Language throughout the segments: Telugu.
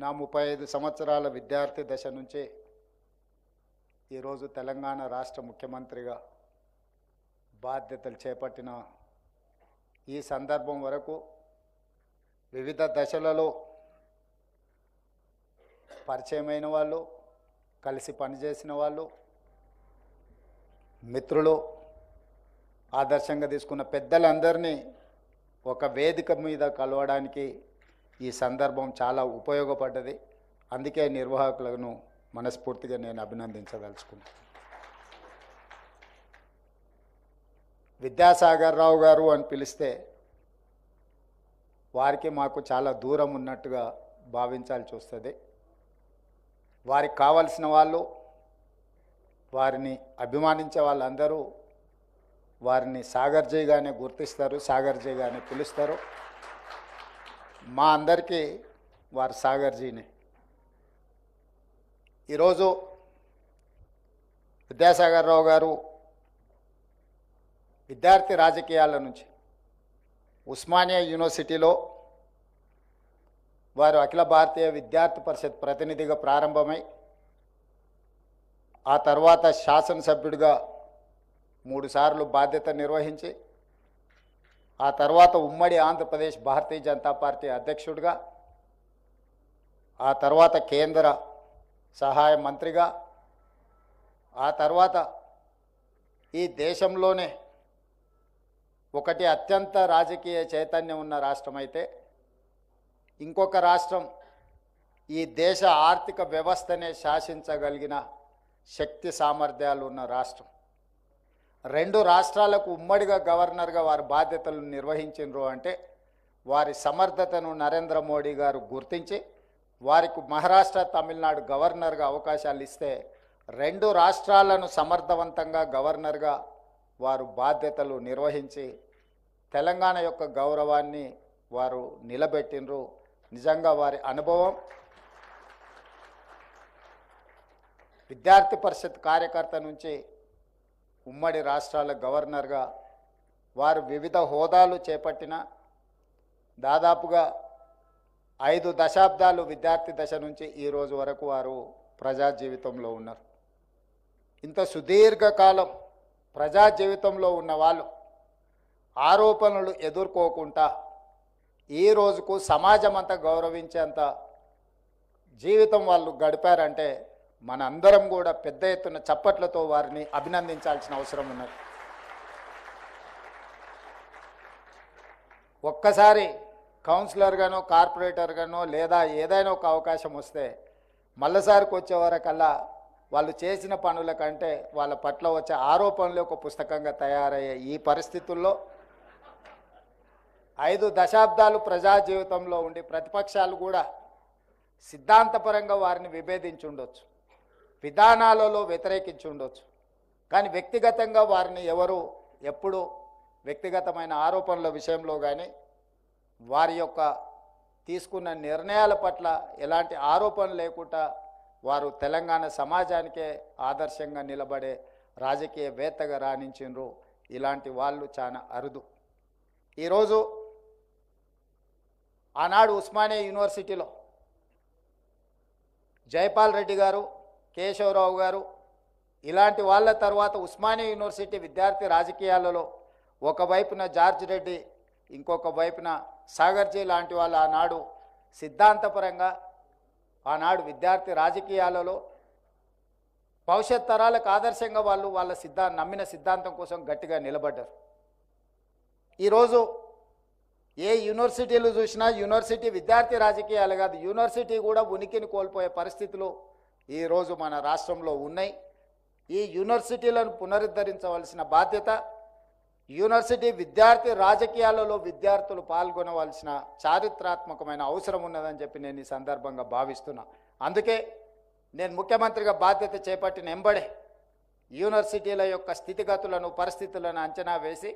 నా ముప్పై ఐదు సంవత్సరాల విద్యార్థి దశ నుంచే ఈరోజు తెలంగాణ రాష్ట్ర ముఖ్యమంత్రిగా బాధ్యతలు చేపట్టిన ఈ సందర్భం వరకు వివిధ దశలలో పరిచయమైన వాళ్ళు కలిసి పనిచేసిన వాళ్ళు మిత్రులు ఆదర్శంగా తీసుకున్న పెద్దలందరినీ ఒక వేదిక మీద కలవడానికి ఈ సందర్భం చాలా ఉపయోగపడ్డది. అందుకే నిర్వాహకులను మనస్ఫూర్తిగా నేను అభినందించదలుచుకున్నాను విద్యాసాగర్ రావు గారు అని పిలిస్తే వారికి మాకు చాలా దూరం ఉన్నట్టుగా భావించాల్సి వస్తుంది. వారికి కావలసిన వాళ్ళు వారిని అభిమానించే వాళ్ళందరూ వారిని సాగర్జీగానే గుర్తిస్తారు సాగర్జీగానే పిలుస్తారు. మా అందరికీ వారు సాగర్జీనే. ఈరోజు విద్యాసాగర్ రావు గారు విద్యార్థి రాజకీయాల నుంచి ఉస్మానియా యూనివర్సిటీలో వారు అఖిల భారతీయ విద్యార్థి పరిషత్ ప్రతినిధిగా ప్రారంభమై ఆ తర్వాత శాసనసభ్యుడిగా మూడుసార్లు బాధ్యత నిర్వహించి ఆ తర్వాత ఉమ్మడి ఆంధ్రప్రదేశ్ భారతీయ జనతా పార్టీ అధ్యక్షుడిగా ఆ తర్వాత కేంద్ర సహాయ మంత్రిగా ఆ తర్వాత ఈ దేశంలోనే ఒకటి అత్యంత రాజకీయ చైతన్యం ఉన్న రాష్ట్రం అయితే ఇంకొక రాష్ట్రం ఈ దేశ ఆర్థిక వ్యవస్థనే శాసించగలిగిన శక్తి సామర్థ్యాలు ఉన్న రాష్ట్రం. రెండు రాష్ట్రాలకు ఉమ్మడిగా గవర్నర్గా వారి బాధ్యతలు నిర్వహించినరు అంటే వారి సమర్థతను నరేంద్ర మోడీ గారు గుర్తించి వారికి మహారాష్ట్ర తమిళనాడు గవర్నర్గా అవకాశాలు ఇస్తే రెండు రాష్ట్రాలను సమర్థవంతంగా గవర్నర్గా వారు బాధ్యతలు నిర్వహించి తెలంగాణ యొక్క గౌరవాన్ని వారు నిలబెట్టినరు. నిజంగా వారి అనుభవం విద్యార్థి పరిషత్ కార్యకర్త నుంచి ఉమ్మడి రాష్ట్రాల గవర్నర్గా వారు వివిధ హోదాలు చేపట్టిన దాదాపుగా ఐదు దశాబ్దాలు విద్యార్థి దశ నుంచి ఈ రోజు వరకు వారు ప్రజా జీవితంలో ఉన్నారు. ఇంత సుదీర్ఘకాలం ప్రజా జీవితంలో ఉన్న వాళ్ళు ఆరోపణలు ఎదుర్కోకుండా ఈ రోజుకు సమాజం అంతా గౌరవించేంత జీవితం వాళ్ళు గడిపారంటే మన అందరం కూడా పెద్ద ఎత్తున చప్పట్లతో వారిని అభినందించాల్సిన అవసరం ఉన్నది. ఒక్కసారి కౌన్సిలర్గానో కార్పొరేటర్గానో లేదా ఏదైనా ఒక అవకాశం వస్తే మళ్ళసారికి వచ్చేవారకల్లా వాళ్ళు చేసిన పనుల కంటే వాళ్ళ పట్ల వచ్చే ఆరోపణలు ఒక పుస్తకంగా తయారయ్యే ఈ పరిస్థితుల్లో ఐదు దశాబ్దాలు ప్రజా జీవితంలో ఉండి ప్రతిపక్షాలు కూడా సిద్ధాంతపరంగా వారిని విభేదించుండొచ్చు. విధానాలలో వ్యతిరేకించి ఉండొచ్చు. కానీ వ్యక్తిగతంగా వారిని ఎవరు ఎప్పుడు వ్యక్తిగతమైన ఆరోపణల విషయంలో కానీ వారి యొక్క తీసుకున్న నిర్ణయాల పట్ల ఎలాంటి ఆరోపణ లేకుండా వారు తెలంగాణ సమాజానికే ఆదర్శంగా నిలబడే రాజకీయవేత్తగా రాణించిండ్రు ఇలాంటి వాళ్ళు చాలా అరుదు. ఈరోజు ఆనాడు ఉస్మానియా యూనివర్సిటీలో జైపాల్ రెడ్డి గారు కేశవరావు గారు ఇలాంటి వాళ్ళ తర్వాత ఉస్మానియా యూనివర్సిటీ విద్యార్థి రాజకీయాలలో ఒకవైపున జార్జ్ రెడ్డి ఇంకొక వైపున సాగర్జీ లాంటి వాళ్ళు ఆనాడు సిద్ధాంతపరంగా ఆనాడు విద్యార్థి రాజకీయాలలో భవిష్యత్ తరాలకు ఆదర్శంగా వాళ్ళు వాళ్ళ సిద్ధా నమ్మిన సిద్ధాంతం కోసం గట్టిగా నిలబడ్డారు. ఈరోజు ఏ యూనివర్సిటీలు చూసినా యూనివర్సిటీ విద్యార్థి రాజకీయాలు కాదు యూనివర్సిటీ కూడా ఉనికిని కోల్పోయే పరిస్థితులు ఈరోజు మన రాష్ట్రంలో ఉన్నాయి. ఈ యూనివర్సిటీలను పునరుద్ధరించవలసిన బాధ్యత యూనివర్సిటీ విద్యార్థి రాజకీయాలలో విద్యార్థులు పాల్గొనవలసిన చారిత్రాత్మకమైన అవసరం ఉన్నదని చెప్పి నేను ఈ సందర్భంగా భావిస్తున్నా. అందుకే నేను ముఖ్యమంత్రిగా బాధ్యత చేపట్టిన ఎంబడే యూనివర్సిటీల యొక్క స్థితిగతులను పరిస్థితులను అంచనా వేసి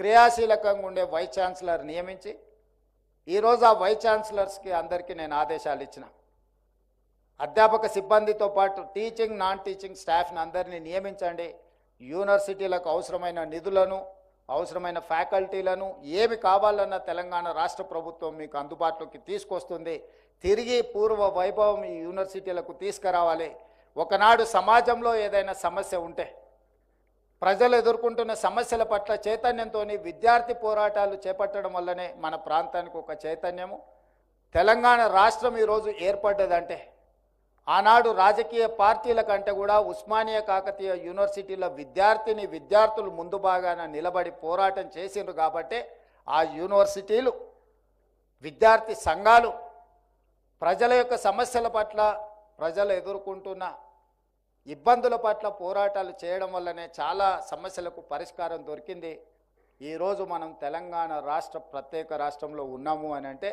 క్రియాశీలకంగా ఉండే వైస్ ఛాన్సలర్ నియమించి ఈరోజు ఆ వైస్ ఛాన్సలర్స్కి అందరికీ నేను ఆదేశాలు ఇచ్చిన. అధ్యాపక సిబ్బందితో పాటు టీచింగ్ నాన్ టీచింగ్ స్టాఫ్ని అందరినీ నియమించండి. యూనివర్సిటీలకు అవసరమైన నిధులను అవసరమైన ఫ్యాకల్టీలను ఏమి కావాలన్న తెలంగాణ రాష్ట్ర ప్రభుత్వం మీకు అందుబాటులోకి తీసుకొస్తుంది. తిరిగి పూర్వ వైభవం ఈ యూనివర్సిటీలకు తీసుకురావాలి. ఒకనాడు సమాజంలో ఏదైనా సమస్య ఉంటే ప్రజలు ఎదుర్కొంటున్న సమస్యల పట్ల చైతన్యంతో విద్యార్థి పోరాటాలు చేపట్టడం వల్లనే మన ప్రాంతానికి ఒక చైతన్యము. తెలంగాణ రాష్ట్రం ఈరోజు ఏర్పడ్డదంటే ఆనాడు రాజకీయ పార్టీల కంటే కూడా ఉస్మానియా కాకతీయ యూనివర్సిటీల విద్యార్థిని విద్యార్థులు ముందు భాగాన నిలబడి పోరాటం చేసిండ్రు కాబట్టే ఆ యూనివర్సిటీలు విద్యార్థి సంఘాలు ప్రజల యొక్క సమస్యల పట్ల ప్రజలు ఎదుర్కొంటున్న ఇబ్బందుల పట్ల పోరాటాలు చేయడం వల్లనే చాలా సమస్యలకు పరిష్కారం దొరికింది. ఈరోజు మనం తెలంగాణ రాష్ట్ర ప్రత్యేక రాష్ట్రంలో ఉన్నాము అని అంటే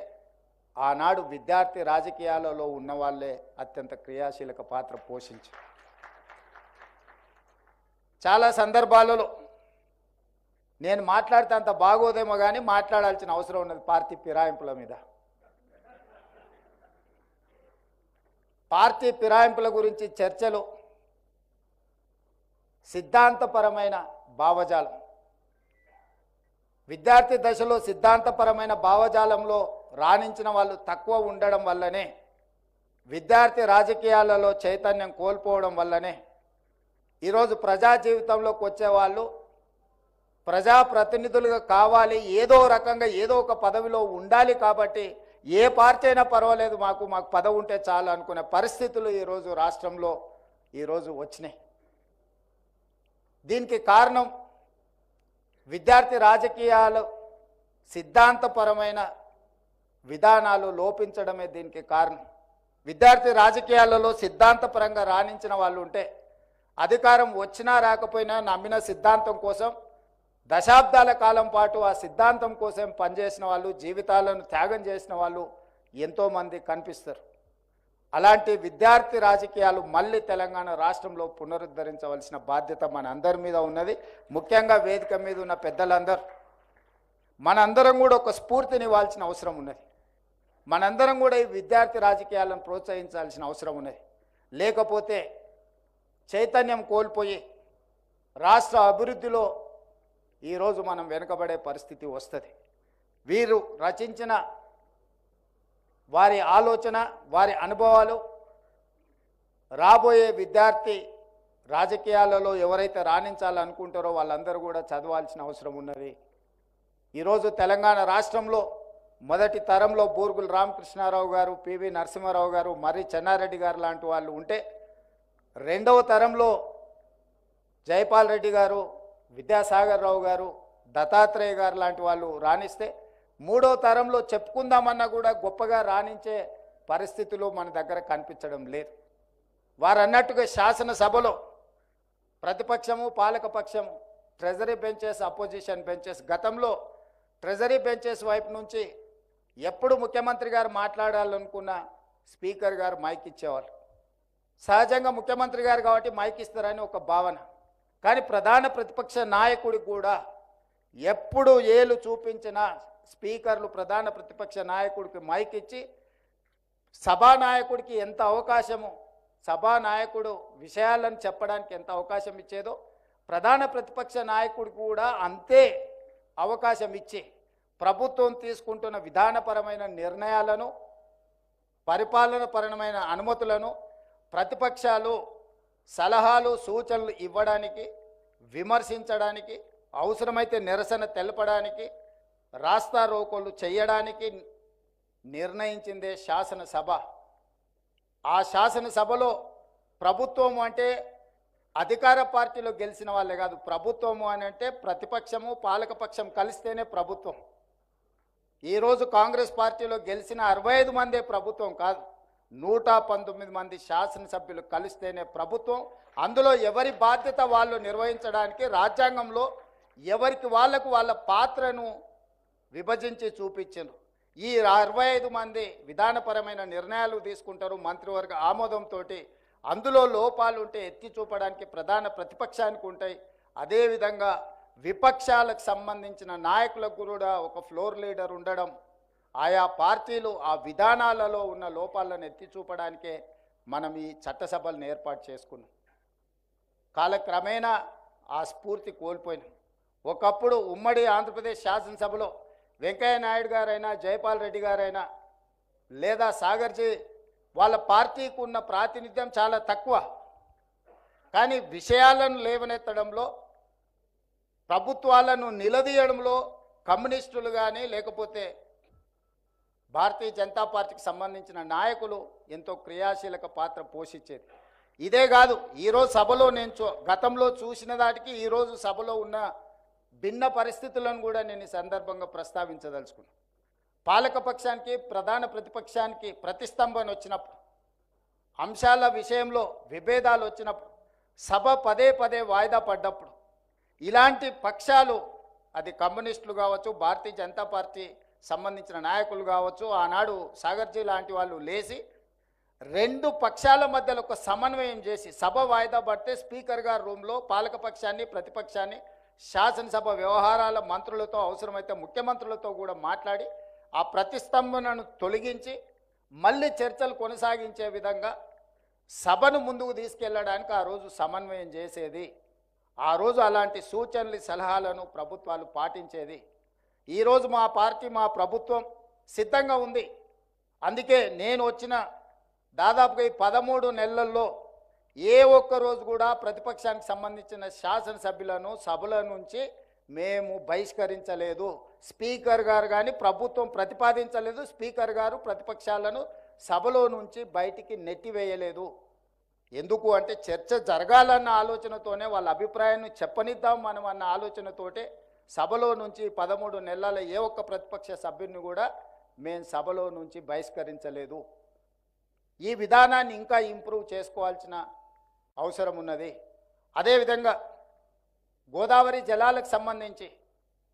ఆనాడు విద్యార్థి రాజకీయాలలో ఉన్నవాళ్ళే అత్యంత క్రియాశీలక పాత్ర పోషించారు. చాలా సందర్భాలలో నేను మాట్లాడితే అంత బాగోదేమో కానీ మాట్లాడాల్సిన అవసరం ఉన్నది పార్టీ ఫిరాయింపుల మీద. పార్టీ ఫిరాయింపుల గురించి చర్చలు సిద్ధాంతపరమైన భావజాలం. విద్యార్థి దశలో సిద్ధాంతపరమైన భావజాలంలో రాణించిన వాళ్ళు తక్కువ ఉండడం వల్లనే విద్యార్థి రాజకీయాలలో చైతన్యం కోల్పోవడం వల్లనే ఈరోజు ప్రజా జీవితంలోకి వచ్చేవాళ్ళు ప్రజాప్రతినిధులుగా కావాలి ఏదో రకంగా ఏదో ఒక పదవిలో ఉండాలి కాబట్టి ఏ పార్టీ అయినా పర్వాలేదు మాకు మాకు పదవి ఉంటే చాలు అనుకునే పరిస్థితులు ఈరోజు రాష్ట్రంలో ఈరోజు వచ్చినాయి. దీనికి కారణం విద్యార్థి రాజకీయాలు సిద్ధాంతపరమైన విధానాలు లోపించడమే దీనికి కారణం. విద్యార్థి రాజకీయాలలో సిద్ధాంతపరంగా రాణించిన వాళ్ళు ఉంటే అధికారం వచ్చినా రాకపోయినా నమ్మిన సిద్ధాంతం కోసం దశాబ్దాల కాలం పాటు ఆ సిద్ధాంతం కోసం పనిచేసిన వాళ్ళు జీవితాలను త్యాగం చేసిన వాళ్ళు ఎంతోమంది కనిపిస్తారు. అలాంటి విద్యార్థి రాజకీయాలు మళ్ళీ తెలంగాణ రాష్ట్రంలో పునరుద్ధరించవలసిన బాధ్యత మన అందరి మీద ఉన్నది. ముఖ్యంగా వేదిక మీద ఉన్న పెద్దలందరూ. మనందరం కూడా ఒక స్ఫూర్తిని ఇవ్వాల్సిన అవసరం ఉన్నది. మనందరం కూడా ఈ విద్యార్థి రాజకీయాలను ప్రోత్సహించాల్సిన అవసరం ఉన్నది. లేకపోతే చైతన్యం కోల్పోయి రాష్ట్ర అభివృద్ధిలో ఈరోజు మనం వెనుకబడే పరిస్థితి వస్తుంది. వీరు రచించిన వారి ఆలోచన వారి అనుభవాలు రాబోయే విద్యార్థి రాజకీయాలలో ఎవరైతే రాణించాలనుకుంటారో వాళ్ళందరూ కూడా చదవాల్సిన అవసరం ఉన్నది. ఈరోజు తెలంగాణ రాష్ట్రంలో మొదటి తరంలో బూరుగుల రామకృష్ణారావు గారు పివి నరసింహారావు గారు మర్రి చెన్నారెడ్డి గారు లాంటి వాళ్ళు ఉంటే రెండవ తరంలో జైపాల్ రెడ్డి గారు విద్యాసాగర్ రావు గారు దత్తాత్రేయ గారు లాంటి వాళ్ళు రాణిస్తే మూడో తరంలో చెప్పుకుందామన్నా కూడా గొప్పగా రాణించే పరిస్థితులు మన దగ్గర కనిపించడం లేదు. వారు అన్నట్టుగా శాసనసభలో ప్రతిపక్షము పాలకపక్షము ట్రెజరీ బెంచెస్ అపోజిషన్ బెంచెస్ గతంలో ట్రెజరీ బెంచెస్ వైపు నుంచి ఎప్పుడు ముఖ్యమంత్రి గారు మాట్లాడాలనుకున్న స్పీకర్ గారు మైక్ ఇచ్చేవాళ్ళు. సహజంగా ముఖ్యమంత్రి గారు కాబట్టి మైక్ ఇస్తారని ఒక భావన. కానీ ప్రధాన ప్రతిపక్ష నాయకుడికి కూడా ఎప్పుడు ఏలు చూపించిన స్పీకర్లు ప్రధాన ప్రతిపక్ష నాయకుడికి మైక్ ఇచ్చి సభానాయకుడికి ఎంత అవకాశము సభానాయకుడు విషయాలను చెప్పడానికి ఎంత అవకాశం ఇచ్చేదో ప్రధాన ప్రతిపక్ష నాయకుడికి కూడా అంతే అవకాశం ఇచ్చి ప్రభుత్వం తీసుకుంటున్న విధానపరమైన నిర్ణయాలను పరిపాలనపరమైన అనుమతులను ప్రతిపక్షాలు సలహాలు సూచనలు ఇవ్వడానికి విమర్శించడానికి అవసరమైతే నిరసన తెలపడానికి రాస్తా చేయడానికి నిర్ణయించిందే శాసనసభ. ఆ శాసనసభలో ప్రభుత్వము అంటే అధికార పార్టీలో గెలిచిన వాళ్ళే కాదు ప్రభుత్వము అని అంటే ప్రతిపక్షము పాలకపక్షం కలిస్తేనే ప్రభుత్వం. ఈరోజు కాంగ్రెస్ పార్టీలో గెలిచిన అరవై ఐదు మందే ప్రభుత్వం కాదు. నూట పంతొమ్మిది మంది శాసనసభ్యులు కలిస్తేనే ప్రభుత్వం. అందులో ఎవరి బాధ్యత వాళ్ళు నిర్వహించడానికి రాజ్యాంగంలో ఎవరికి వాళ్ళకు వాళ్ళ పాత్రను విభజించి చూపించారు ఈ అరవై ఐదు మంది విధానపరమైన నిర్ణయాలు తీసుకుంటారు మంత్రివర్గ ఆమోదంతో అందులో లోపాలు ఉంటే ఎత్తి చూపడానికి ప్రధాన ప్రతిపక్షానికి ఉంటాయి. అదేవిధంగా విపక్షాలకు సంబంధించిన నాయకులకు కూడా ఒక ఫ్లోర్ లీడర్ ఉండడం ఆయా పార్టీలు ఆ విధానాలలో ఉన్న లోపాలను ఎత్తి చూపడానికే మనం ఈ చట్టసభలను ఏర్పాటు చేసుకున్నాం. కాలక్రమేణా ఆ స్ఫూర్తి కోల్పోయినాం. ఒకప్పుడు ఉమ్మడి ఆంధ్రప్రదేశ్ శాసనసభలో వెంకయ్య నాయుడు గారైనా జయపాల్ రెడ్డి గారైనా లేదా సాగర్జీ వాళ్ళ పార్టీకి ఉన్న ప్రాతినిధ్యం చాలా తక్కువ. కానీ విషయాలను లేవనెత్తడంలో ప్రభుత్వాలను నిలదీయడంలో కమ్యూనిస్టులు కానీ లేకపోతే భారతీయ జనతా పార్టీకి సంబంధించిన నాయకులు ఎంతో క్రియాశీలక పాత్ర పోషించేది. ఇదే కాదు ఈరోజు సభలో నేను గతంలో చూసిన దాటికి ఈరోజు సభలో ఉన్న భిన్న పరిస్థితులను కూడా నేను ఈ సందర్భంగా ప్రస్తావించదలుచుకున్నాను పాలకపక్షానికి ప్రధాన ప్రతిపక్షానికి ప్రతిస్తంభన వచ్చినప్పుడు అంశాల విషయంలో విభేదాలు వచ్చినప్పుడు సభ పదే పదే వాయిదా పడ్డప్పుడు ఇలాంటి పక్షాలు అది కమ్యూనిస్టులు కావచ్చు భారతీయ జనతా పార్టీ సంబంధించిన నాయకులు కావచ్చు ఆనాడు సాగర్జీ లాంటి వాళ్ళు లేచి రెండు పక్షాల మధ్యలో ఒక సమన్వయం చేసి సభ వాయిదా పడితే స్పీకర్ గారి రూమ్లో పాలకపక్షాన్ని ప్రతిపక్షాన్ని శాసనసభ వ్యవహారాల మంత్రులతో అవసరమైతే ముఖ్యమంత్రులతో కూడా మాట్లాడి ఆ ప్రతిస్తంభనను తొలగించి మళ్ళీ చర్చలు కొనసాగించే విధంగా సభను ముందుకు తీసుకెళ్ళడానికి ఆ రోజు సమన్వయం చేసేది. ఆ రోజు అలాంటి సూచనలు సలహాలను ప్రభుత్వాలు పాటించేది. ఈరోజు మా పార్టీ మా ప్రభుత్వం సిద్ధంగా ఉంది. అందుకే నేను వచ్చిన దాదాపుగా ఈ పదమూడు నెలల్లో ఏ ఒక్క రోజు కూడా ప్రతిపక్షానికి సంబంధించిన శాసనసభ్యులను సభల నుంచి మేము బహిష్కరించలేదు. స్పీకర్ గారు కానీ ప్రభుత్వం ప్రతిపాదించలేదు. స్పీకర్ గారు ప్రతిపక్షాలను సభలో నుంచి బయటికి నెట్టివేయలేదు. ఎందుకు అంటే చర్చ జరగాలన్న ఆలోచనతోనే వాళ్ళ అభిప్రాయాన్ని చెప్పనిద్దాం మనం అన్న ఆలోచనతోటే సభలో నుంచి పదమూడు నెలల ఏ ఒక్క ప్రతిపక్ష సభ్యుని కూడా మేము సభలో నుంచి బహిష్కరించలేదు. ఈ విధానాన్ని ఇంకా ఇంప్రూవ్ చేసుకోవాల్సిన అవసరం ఉన్నది. అదేవిధంగా గోదావరి జలాలకు సంబంధించి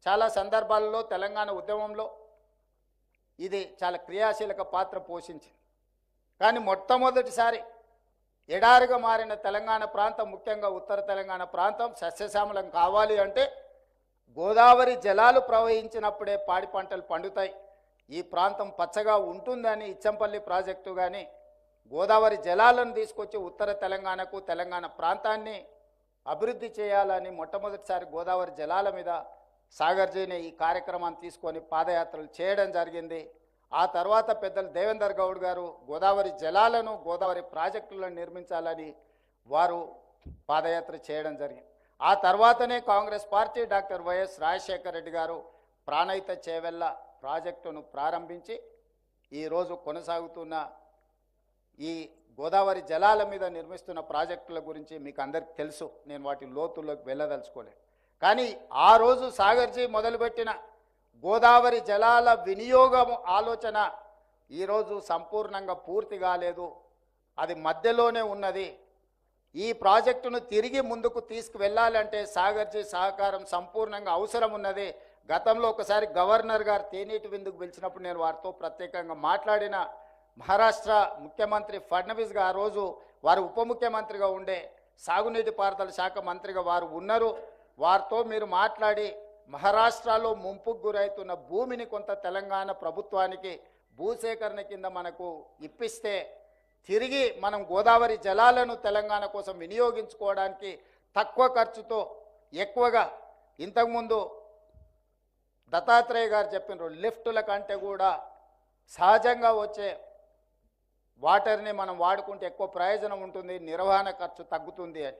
చాలా సందర్భాల్లో తెలంగాణ ఉద్యమంలో ఇది చాలా క్రియాశీలక పాత్ర పోషించింది. కానీ మొట్టమొదటిసారి ఎడారిగా మారిన తెలంగాణ ప్రాంతం ముఖ్యంగా ఉత్తర తెలంగాణ ప్రాంతం సస్యశ్యామలం కావాలి అంటే గోదావరి జలాలు ప్రవహించినప్పుడే పాడి పంటలు పండుతాయి. ఈ ప్రాంతం పచ్చగా ఉంటుందని ఇచ్చంపల్లి ప్రాజెక్టు కానీ గోదావరి జలాలను తీసుకొచ్చి ఉత్తర తెలంగాణకు తెలంగాణ ప్రాంతాన్ని అభివృద్ధి చేయాలని మొట్టమొదటిసారి గోదావరి జలాల మీద సాగర్జీని ఈ కార్యక్రమాన్ని తీసుకొని పాదయాత్రలు చేయడం జరిగింది. ఆ తర్వాత పెద్దలు దేవేందర్ గౌడ్ గారు గోదావరి జలాలను గోదావరి ప్రాజెక్టులను నిర్మించాలని వారు పాదయాత్ర చేయడం జరిగింది. ఆ తర్వాతనే Congress party doctor YS Rajasekhara Reddy garu Pranahita Chevella ప్రాజెక్టును ప్రారంభించి ఈరోజు కొనసాగుతున్న ఈ గోదావరి జలాల మీద నిర్మిస్తున్న ప్రాజెక్టుల గురించి మీకు అందరికి తెలుసు. నేను వాటి లోతుల్లోకి వెళ్ళదలుచుకోలేదు. కానీ ఆ రోజు సాగర్జీ మొదలుపెట్టిన గోదావరి జలాల వినియోగం ఆలోచన ఈరోజు సంపూర్ణంగా పూర్తి కాలేదు. అది మధ్యలోనే ఉన్నది. ఈ ప్రాజెక్టును తిరిగి ముందుకు తీసుకువెళ్ళాలంటే సాగర్జీ సహకారం సంపూర్ణంగా అవసరం ఉన్నది. గతంలో ఒకసారి గవర్నర్ గారు తేనీటి విందుకు పిలిచినప్పుడు నేను వారితో ప్రత్యేకంగా మాట్లాడిన. మహారాష్ట్ర ముఖ్యమంత్రి ఫడ్నవీస్ గారు ఆ రోజు వారు ఉప ముఖ్యమంత్రిగా ఉండే సాగునీటి పారుదల శాఖ మంత్రిగా వారు ఉన్నారు. వారితో మీరు మాట్లాడి మహారాష్ట్రలో ముంపుకు గురవుతున్న భూమిని కొంత తెలంగాణ ప్రభుత్వానికి భూసేకరణ కింద మనకు ఇప్పిస్తే తిరిగి మనం గోదావరి జలాలను తెలంగాణ కోసం వినియోగించుకోవడానికి తక్కువ ఖర్చుతో ఎక్కువగా ఇంతకుముందు దత్తాత్రేయ గారు చెప్పినారు లిఫ్టుల కంటే కూడా సహజంగా వచ్చే వాటర్ని మనం వాడుకుంటే ఎక్కువ ప్రయోజనం ఉంటుంది నిర్వహణ ఖర్చు తగ్గుతుంది అని.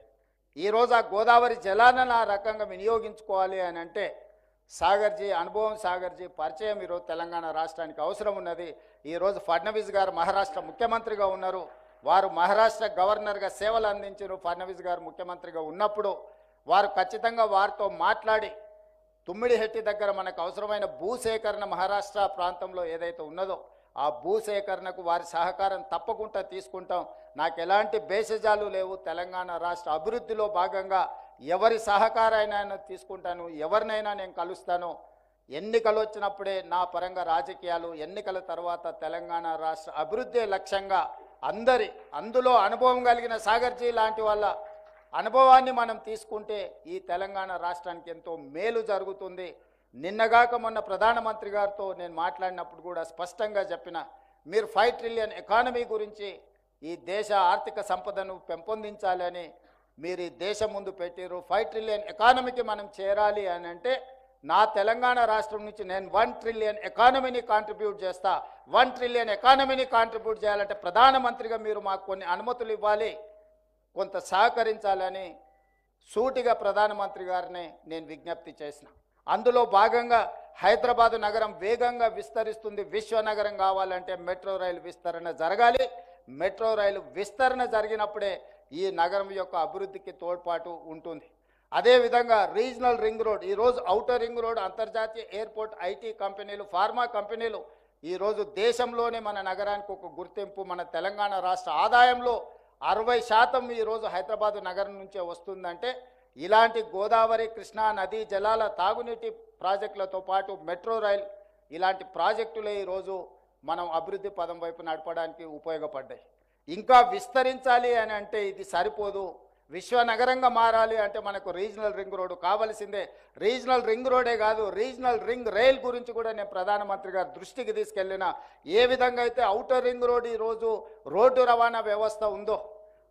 ఈరోజు ఆ గోదావరి జలాలను ఆ రకంగా వినియోగించుకోవాలి అని అంటే సాగర్జీ అనుభవం సాగర్జీ పరిచయం ఈరోజు తెలంగాణ రాష్ట్రానికి అవసరం ఉన్నది. ఈరోజు ఫడ్నవీస్ గారు మహారాష్ట్ర ముఖ్యమంత్రిగా ఉన్నారు. వారు మహారాష్ట్ర గవర్నర్గా సేవలు అందించారు. ఫడ్నవీస్ గారు ముఖ్యమంత్రిగా ఉన్నప్పుడు వారు ఖచ్చితంగా వారితో మాట్లాడి తుమ్మిడిహెట్టి దగ్గర మనకు అవసరమైన భూసేకరణ మహారాష్ట్ర ప్రాంతంలో ఏదైతే ఉన్నదో ఆ భూసేకరణకు వారి సహకారం తప్పకుండా తీసుకుంటాం. నాకు ఎలాంటి భేషజాలు లేవు. తెలంగాణ రాష్ట్ర అభివృద్ధిలో భాగంగా ఎవరి సహకారాన్ని తీసుకుంటాను ఎవరినైనా నేను కలుస్తాను. ఎన్నికలు వచ్చినప్పుడే నా పరంగా రాజకీయాలు ఎన్నికల తర్వాత తెలంగాణ రాష్ట్ర అభివృద్ధి లక్ష్యంగా అందరి అందులో అనుభవం కలిగిన సాగర్జీ లాంటి వాళ్ళ అనుభవాన్ని మనం తీసుకుంటే ఈ తెలంగాణ రాష్ట్రానికి ఎంతో మేలు జరుగుతుంది. నిన్నగాక మొన్న ప్రధానమంత్రి గారితో నేను మాట్లాడినప్పుడు కూడా స్పష్టంగా చెప్పిన మీరు ఫైవ్ ట్రిలియన్ ఎకానమీ గురించి ఈ దేశ ఆర్థిక సంపదను పెంపొందించాలని మీరు ఈ దేశం ముందు పెట్టారు ఫైవ్ ట్రిలియన్ ఎకానమీకి మనం చేరాలి అని అంటే నా తెలంగాణ రాష్ట్రం నుంచి నేను వన్ ట్రిలియన్ ఎకానమీని కాంట్రిబ్యూట్ చేస్తా. వన్ ట్రిలియన్ ఎకానమీని కాంట్రిబ్యూట్ చేయాలంటే ప్రధానమంత్రిగా మీరు మాకు కొన్ని అనుమతులు ఇవ్వాలి కొంత సహకరించాలని సూటిగా ప్రధానమంత్రి గారిని నేను విజ్ఞప్తి చేసిన. అందులో భాగంగా హైదరాబాద్ నగరం వేగంగా విస్తరిస్తుంది. విశ్వ నగరం కావాలంటే మెట్రో రైలు విస్తరణ జరగాలి. మెట్రో రైలు విస్తరణ జరిగినప్పుడే ఈ నగరం యొక్క అభివృద్ధికి తోడ్పాటు ఉంటుంది. అదేవిధంగా రీజనల్ రింగ్ రోడ్ ఈరోజు అవుటర్ రింగ్ రోడ్ అంతర్జాతీయ ఎయిర్పోర్ట్ ఐటీ కంపెనీలు ఫార్మా కంపెనీలు ఈరోజు దేశంలోనే మన నగరానికి ఒక గుర్తింపు మన తెలంగాణ రాష్ట్ర ఆదాయంలో అరవై శాతం ఈరోజు హైదరాబాద్ నగరం నుంచే వస్తుందంటే ఇలాంటి గోదావరి కృష్ణా నదీ జలాల తాగునీటి ప్రాజెక్టులతో పాటు మెట్రో రైల్ ఇలాంటి ప్రాజెక్టులే ఈరోజు మనం అభివృద్ధి పదం వైపు నడపడానికి ఉపయోగపడ్డాయి. ఇంకా విస్తరించాలి అని అంటే ఇది సరిపోదు. విశ్వనగరంగా మారాలి అంటే మనకు రీజనల్ రింగ్ రోడ్డు కావలసిందే. రీజనల్ రింగ్ రోడే కాదు రీజనల్ రింగ్ రైల్ గురించి కూడా నేను ప్రధానమంత్రి గారి దృష్టికి తీసుకెళ్ళిన ఏ విధంగా అయితే అవుటర్ రింగ్ రోడ్ ఈరోజు రోడ్డు రవాణా వ్యవస్థ ఉందో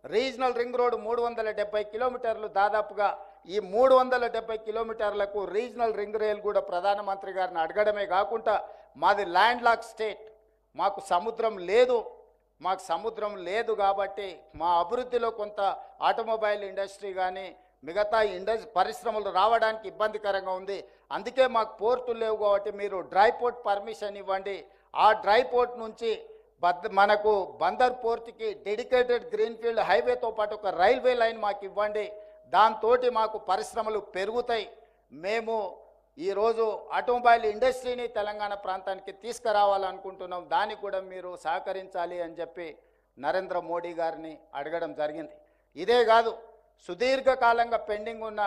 రీజనల్ రింగ్ రోడ్డు మూడు వందల డెబ్బై కిలోమీటర్లు దాదాపుగా ఈ మూడు వందల డెబ్బై కిలోమీటర్లకు రీజనల్ రింగ్ రైల్ కూడా ప్రధానమంత్రి గారిని అడగడమే కాకుండా మాది ల్యాండ్ లాక్ స్టేట్. మాకు సముద్రం లేదు. మాకు సముద్రం లేదు కాబట్టి మా అభివృద్ధిలో కొంత ఆటోమొబైల్ ఇండస్ట్రీ కానీ మిగతా ఇండస్ పరిశ్రమలు రావడానికి ఇబ్బందికరంగా ఉంది. అందుకే మాకు పోర్టులు లేవు కాబట్టి మీరు డ్రై పోర్ట్ పర్మిషన్ ఇవ్వండి. ఆ డ్రై పోర్ట్ నుంచి మనకు బందర్ పోర్ట్కి డెడికేటెడ్ గ్రీన్ఫీల్డ్ హైవేతో పాటు ఒక రైల్వే లైన్ మాకు ఇవ్వండి. దాంతో మాకు పరిశ్రమలు పెరుగుతాయి. మేము ఈరోజు ఆటోమొబైల్ ఇండస్ట్రీని తెలంగాణ ప్రాంతానికి తీసుకురావాలనుకుంటున్నాం. దానికి కూడా మీరు సహకరించాలి అని చెప్పి నరేంద్ర మోడీ గారిని అడగడం జరిగింది. ఇదే కాదు సుదీర్ఘకాలంగా పెండింగ్ ఉన్న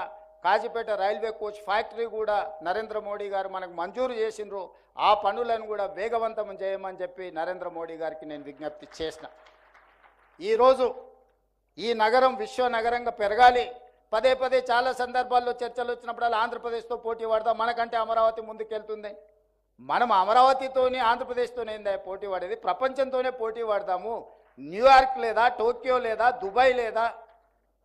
కాజీపేట రైల్వే కోచ్ ఫ్యాక్టరీ కూడా నరేంద్ర మోడీ గారు మనకు మంజూరు చేసిండ్రు. ఆ పనులను కూడా వేగవంతం చేయమని చెప్పి నరేంద్ర మోడీ గారికి నేను విజ్ఞప్తి చేసిన. ఈరోజు ఈ నగరం విశ్వ నగరంగా పెరగాలి. పదే పదే చాలా సందర్భాల్లో చర్చలు వచ్చినప్పుడల్లా ఆంధ్రప్రదేశ్తో పోటీ పడదాం. మనకంటే అమరావతి ముందుకెళ్తుంది. మనం అమరావతితోనే ఆంధ్రప్రదేశ్తోనే ఏందా పోటీ పడేది? ప్రపంచంతోనే పోటీ పడదాము. న్యూయార్క్ లేదా టోక్యో లేదా దుబాయ్ లేదా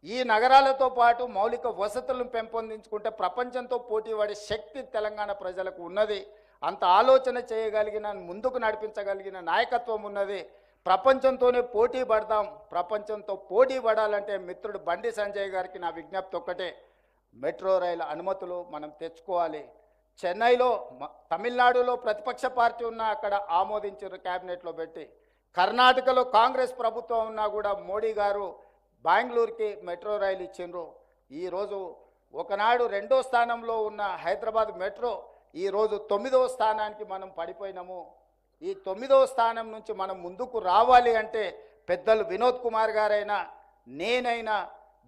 ఈ నగరాలతో పాటు మౌలిక వసతులను పెంపొందించుకుంటే ప్రపంచంతో పోటీ పడే శక్తి తెలంగాణ ప్రజలకు ఉన్నది. అంత ఆలోచన చేయగలిగిన ముందుకు నడిపించగలిగిన నాయకత్వం ఉన్నది. ప్రపంచంతోనే పోటీ పడదాం ప్రపంచంతో పోటీ పడాలంటే మిత్రుడు బండి సంజయ్ గారికి నా విజ్ఞప్తి ఒక్కటే. మెట్రో రైలు అనుమతులు మనం తెచ్చుకోవాలి. చెన్నైలో మ- తమిళనాడులో ప్రతిపక్ష పార్టీ ఉన్నా అక్కడ ఆమోదించారు క్యాబినెట్లో పెట్టి కర్ణాటకలో కాంగ్రెస్ ప్రభుత్వం ఉన్నా కూడా మోడీ గారు బెంగళూరుకి మెట్రో రైలు ఇచ్చిండ్రు. ఈరోజు ఒకనాడు రెండో స్థానంలో ఉన్న హైదరాబాద్ మెట్రో ఈరోజు తొమ్మిదవ స్థానానికి మనం పడిపోయినాము. ఈ తొమ్మిదవ స్థానం నుంచి మనం ముందుకు రావాలి అంటే పెద్దలు వినోద్ కుమార్ గారైనా నేనైనా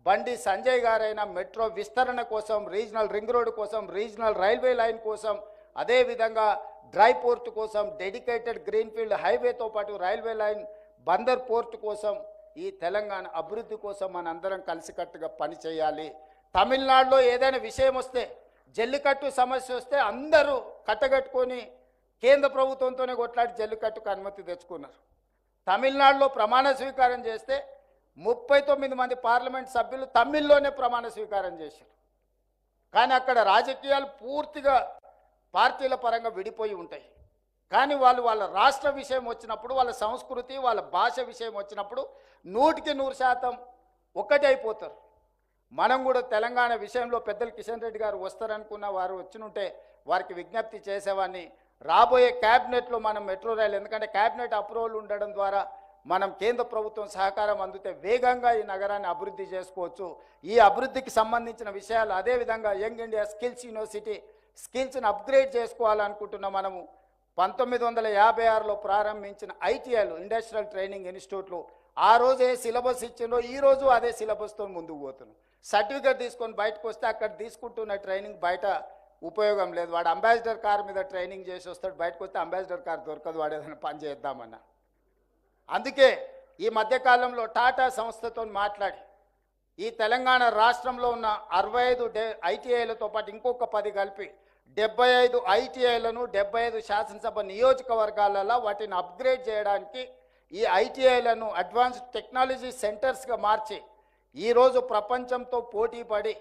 బండి సంజయ్ గారైనా మెట్రో విస్తరణ కోసం రీజనల్ రింగ్ రోడ్ కోసం రీజనల్ రైల్వే లైన్ కోసం అదేవిధంగా డ్రై పోర్ట్ కోసం డెడికేటెడ్ గ్రీన్ఫీల్డ్ హైవేతో పాటు రైల్వే లైన్ బందర్ పోర్ట్ కోసం ఈ తెలంగాణ అభివృద్ధి కోసం మనందరం కలిసికట్టుగా పనిచేయాలి తమిళనాడులో ఏదైనా విషయం వస్తే జల్లికట్టు సమస్య వస్తే అందరూ కట్టగట్టుకొని కేంద్ర ప్రభుత్వంతోనే కొట్లాడి జల్లికట్టుకు అనుమతి తెచ్చుకున్నారు. తమిళనాడులో ప్రమాణ స్వీకారం చేస్తే ముప్పై తొమ్మిది మంది పార్లమెంట్ సభ్యులు తమిళ్ళోనే ప్రమాణ స్వీకారం చేశారు. కానీ అక్కడ రాజకీయాలు పూర్తిగా పార్టీల పరంగా విడిపోయి ఉంటాయి. కానీ వాళ్ళు వాళ్ళ రాష్ట్ర విషయం వచ్చినప్పుడు వాళ్ళ సంస్కృతి వాళ్ళ భాష విషయం వచ్చినప్పుడు నూటికి నూరు శాతం ఒక్కటైపోతారు అయిపోతారు. మనం కూడా తెలంగాణ విషయంలో పెద్దలు కిషన్ రెడ్డి గారు వస్తారనుకున్న వారు వచ్చినుంటే వారికి విజ్ఞప్తి చేసేవాడిని రాబోయే క్యాబినెట్లో మనం మెట్రో రైలు ఎందుకంటే క్యాబినెట్ అప్రూవల్ ఉండడం ద్వారా మనం కేంద్ర ప్రభుత్వం సహకారం అందితే వేగంగా ఈ నగరాన్ని అభివృద్ధి చేసుకోవచ్చు. ఈ అభివృద్ధికి సంబంధించిన విషయాలు అదేవిధంగా యంగ్ ఇండియా స్కిల్స్ యూనివర్సిటీ స్కిల్స్ని అప్గ్రేడ్ చేసుకోవాలనుకుంటున్న మనము పంతొమ్మిది వందల యాభై ఆరులో ప్రారంభించిన ఐటీఐలు ఇండస్ట్రియల్ ట్రైనింగ్ ఇన్స్టిట్యూట్లు ఆ రోజు ఏ సిలబస్ ఇచ్చిందో ఈ రోజు అదే సిలబస్తో ముందుకు పోతున్నాం సర్టిఫికేట్ తీసుకొని బయటకు వస్తే అక్కడ తీసుకుంటున్న ట్రైనింగ్ బయట ఉపయోగం లేదు. వాడు అంబాసిడర్ కార్ మీద ట్రైనింగ్ చేసి వస్తాడు బయటకు వస్తే అంబాసిడర్ కార్ దొరకదు వాడు ఏదైనా పని చేద్దామన్నా. అందుకే ఈ మధ్యకాలంలో టాటా సంస్థతో మాట్లాడి ఈ తెలంగాణ రాష్ట్రంలో ఉన్న అరవై ఐదు డే ఐటీఐలతో పాటు ఇంకొక పది కలిపి డెబ్బై ఐదు ఐటీఐలను డెబ్బై ఐదు శాసనసభ నియోజకవర్గాలలో వాటిని అప్గ్రేడ్ చేయడానికి ఈ ఐటీఐలను అడ్వాన్స్డ్ టెక్నాలజీ సెంటర్స్గా మార్చి ఈరోజు ప్రపంచంతో పోటీ పడి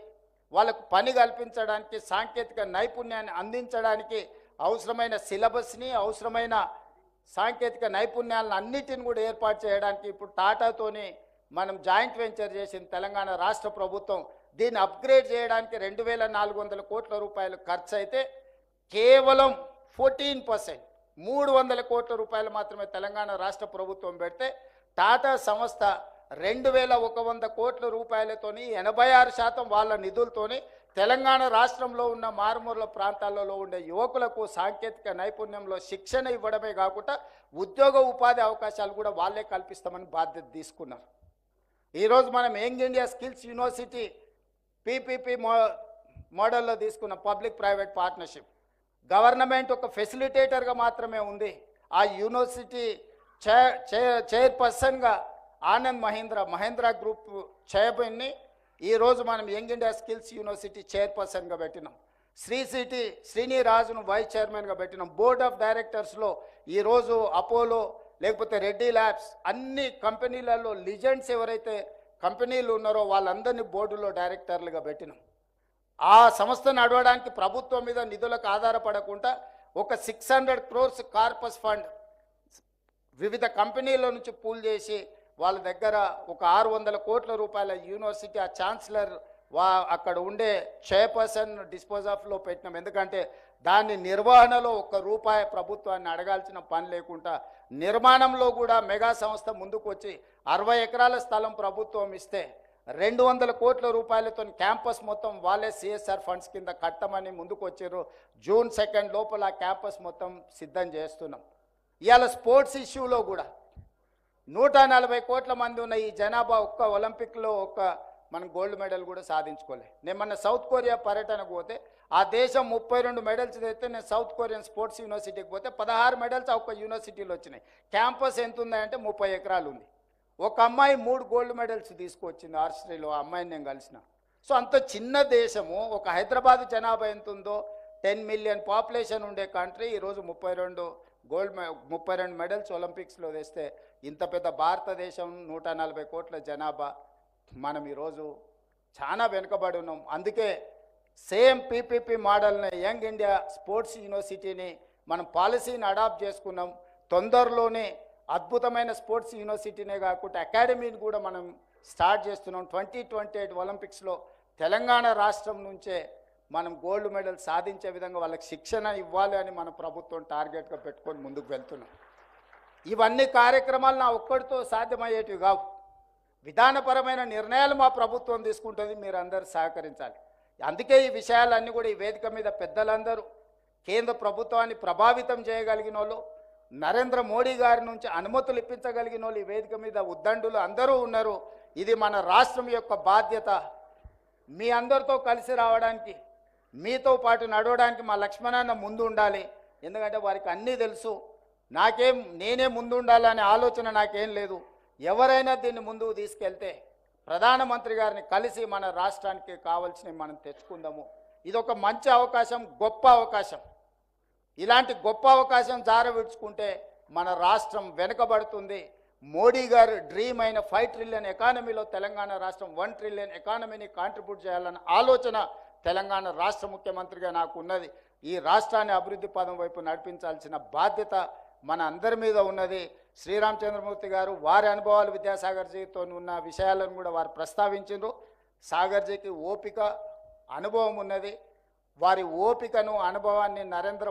వాళ్ళకు పని కల్పించడానికి సాంకేతిక నైపుణ్యాన్ని అందించడానికి అవసరమైన సిలబస్ని అవసరమైన సాంకేతిక నైపుణ్యాలను అన్నిటిని కూడా ఏర్పాటు చేయడానికి ఇప్పుడు టాటాతోని మనం జాయింట్ వెంచర్ చేసిన తెలంగాణ రాష్ట్ర ప్రభుత్వం దీన్ని అప్గ్రేడ్ చేయడానికి రెండు వేల నాలుగు వందల కోట్ల రూపాయలు ఖర్చు అయితే కేవలం ఫోర్టీన్ పర్సెంట్ మూడు వందల కోట్ల రూపాయలు మాత్రమే తెలంగాణ రాష్ట్ర ప్రభుత్వం పెడితే టాటా సంస్థ రెండు వేల ఒక వంద కోట్ల రూపాయలతోని ఎనభై ఆరు శాతం వాళ్ళ నిధులతోని తెలంగాణ రాష్ట్రంలో ఉన్న మారుమూల ప్రాంతాలలో ఉండే యువకులకు సాంకేతిక నైపుణ్యంలో శిక్షణ ఇవ్వడమే కాకుండా ఉద్యోగ ఉపాధి అవకాశాలు కూడా వాళ్ళే కల్పిస్తామని బాధ్యత తీసుకున్నారు. ఈరోజు మనం young India skills university PPP మో మోడల్లో తీసుకున్న పబ్లిక్ ప్రైవేట్ పార్ట్నర్షిప్. గవర్నమెంట్ ఒక ఫెసిలిటేటర్గా మాత్రమే ఉంది. ఆ యూనివర్సిటీ చైర్ చైర్ చైర్పర్సన్గా ఆనంద్ మహీంద్ర మహేంద్ర గ్రూప్ చైర్మన్ని ఈరోజు మనం యంగ్ ఇండియా స్కిల్స్ యూనివర్సిటీ చైర్పర్సన్గా పెట్టినాం. శ్రీ సిటీ శ్రీనిరాజును వైస్ చైర్మన్గా పెట్టినాం. బోర్డ్ ఆఫ్ డైరెక్టర్స్లో ఈరోజు అపోలో లేకపోతే రెడ్డి ల్యాబ్స్ అన్ని కంపెనీలలో లిజెండ్స్ ఎవరైతే కంపెనీలు ఉన్నారో వాళ్ళందరినీ బోర్డులో డైరెక్టర్లుగా పెట్టినాం. ఆ సంస్థ నడవడానికి ప్రభుత్వం మీద నిధులకు ఆధారపడకుండా ఒక six hundred crores corpus fund వివిధ కంపెనీల నుంచి పూల్ చేసి వాళ్ళ దగ్గర ఒక ఆరు వందల కోట్ల రూపాయల యూనివర్సిటీ ఆ ఛాన్సలర్ వా అక్కడ ఉండే చైర్పర్సన్ డిస్పోజ్ ఆఫ్లో పెట్టినాం. ఎందుకంటే దాని నిర్వహణలో ఒక్క రూపాయి ప్రభుత్వాన్ని అడగాల్సిన పని లేకుండా నిర్మాణంలో కూడా మెగా సంస్థ ముందుకు వచ్చి అరవై ఎకరాల స్థలం ప్రభుత్వం ఇస్తే రెండు వందల కోట్ల రూపాయలతో క్యాంపస్ మొత్తం వాళ్ళే సిఎస్ఆర్ ఫండ్స్ కింద కట్టమని ముందుకు వచ్చారు జూన్ సెకండ్ లోపల క్యాంపస్ మొత్తం సిద్ధం చేస్తున్నాం. ఇవాళ స్పోర్ట్స్ ఇష్యూలో కూడా నూట నలభై కోట్ల మంది ఉన్న ఈ జనాభా ఒక్క ఒలింపిక్లో ఒక్క మనం గోల్డ్ మెడల్ కూడా సాధించుకోలే. నేను మొన్న సౌత్ కొరియా పర్యటనకు పోతే ఆ దేశం ముప్పై రెండు మెడల్స్ తెస్తే నేను సౌత్ కొరియన్ స్పోర్ట్స్ యూనివర్సిటీకి పోతే పదహారు మెడల్స్ ఒక్క యూనివర్సిటీలో వచ్చినాయి. క్యాంపస్ ఎంత ఉందంటే ముప్పై ఎకరాలు ఉంది. ఒక అమ్మాయి మూడు గోల్డ్ మెడల్స్ తీసుకొచ్చింది ఆర్చరీలో ఆ అమ్మాయిని నేను కలిసిన. సో అంత చిన్న దేశము ఒక హైదరాబాద్ జనాభా ఎంత ఉందో టెన్ మిలియన్ పాపులేషన్ ఉండే కంట్రీ ఈరోజు ముప్పై రెండు గోల్డ్ మె ముప్పై రెండు మెడల్స్ ఒలింపిక్స్లో తెస్తే ఇంత పెద్ద భారతదేశం నూట నలభై కోట్ల జనాభా. మనం ఈరోజు చాలా వెనుకబడి ఉన్నాం. అందుకే సేమ్ పీపీపీ మోడల్ని యంగ్ ఇండియా స్పోర్ట్స్ యూనివర్సిటీని మనం పాలసీని అడాప్ట్ చేసుకున్నాం. తొందరలోనే అద్భుతమైన స్పోర్ట్స్ యూనివర్సిటీనే కాకుండా అకాడమీని కూడా మనం స్టార్ట్ చేస్తున్నాం. ట్వంటీ ట్వంటీ ఎయిట్ ఒలింపిక్స్లో తెలంగాణ రాష్ట్రం నుంచే మనం గోల్డ్ మెడల్ సాధించే విధంగా వాళ్ళకి శిక్షణ ఇవ్వాలి అని మన ప్రభుత్వం టార్గెట్గా పెట్టుకొని ముందుకు వెళ్తున్నాం. ఇవన్నీ కార్యక్రమాలు నా ఒక్కడితో సాధ్యమయ్యేటివి కావు. విధానపరమైన నిర్ణయాలు మా ప్రభుత్వం తీసుకుంటుంది మీరు అందరూ సహకరించాలి. అందుకే ఈ విషయాలన్నీ కూడా ఈ వేదిక మీద పెద్దలందరూ కేంద్ర ప్రభుత్వాన్ని ప్రభావితం చేయగలిగిన వాళ్ళు నరేంద్ర మోడీ గారి నుంచి అనుమతులు ఇప్పించగలిగిన వాళ్ళు ఈ వేదిక మీద ఉద్దండులు అందరూ ఉన్నారు. ఇది మన రాష్ట్రం యొక్క బాధ్యత. మీ అందరితో కలిసి రావడానికి మీతో పాటు నడవడానికి మా లక్ష్మణాన్న ముందు ఉండాలి. ఎందుకంటే వారికి అన్నీ తెలుసు. నాకేం నేనే ముందు ఉండాలనే ఆలోచన నాకేం లేదు. ఎవరైనా దీన్ని ముందుకు తీసుకెళ్తే ప్రధానమంత్రి గారిని కలిసి మన రాష్ట్రానికి కావాల్సినవి మనం తెచ్చుకుందాము. ఇది ఒక మంచి అవకాశం గొప్ప అవకాశం. ఇలాంటి గొప్ప అవకాశం జారవిడ్చుకుంటే మన రాష్ట్రం వెనుకబడుతుంది. మోడీ గారు డ్రీమ్ అయిన ఫైవ్ ట్రిలియన్ ఎకానమీలో తెలంగాణ రాష్ట్రం వన్ ట్రిలియన్ ఎకానమీని కాంట్రిబ్యూట్ చేయాలన్న ఆలోచన తెలంగాణ రాష్ట్ర ముఖ్యమంత్రిగా నాకు ఉన్నది. ఈ రాష్ట్రాన్ని అభివృద్ధి పదం వైపు నడిపించాల్సిన బాధ్యత మన అందరి మీద ఉన్నది. శ్రీరామచంద్రమూర్తి గారు వారి అనుభవాలు విద్యాసాగర్జీతో ఉన్న విషయాలను కూడా వారు ప్రస్తావించారు సాగర్జీకి ఓపిక అనుభవం ఉన్నది. వారి ఓపికను అనుభవాన్ని నరేంద్ర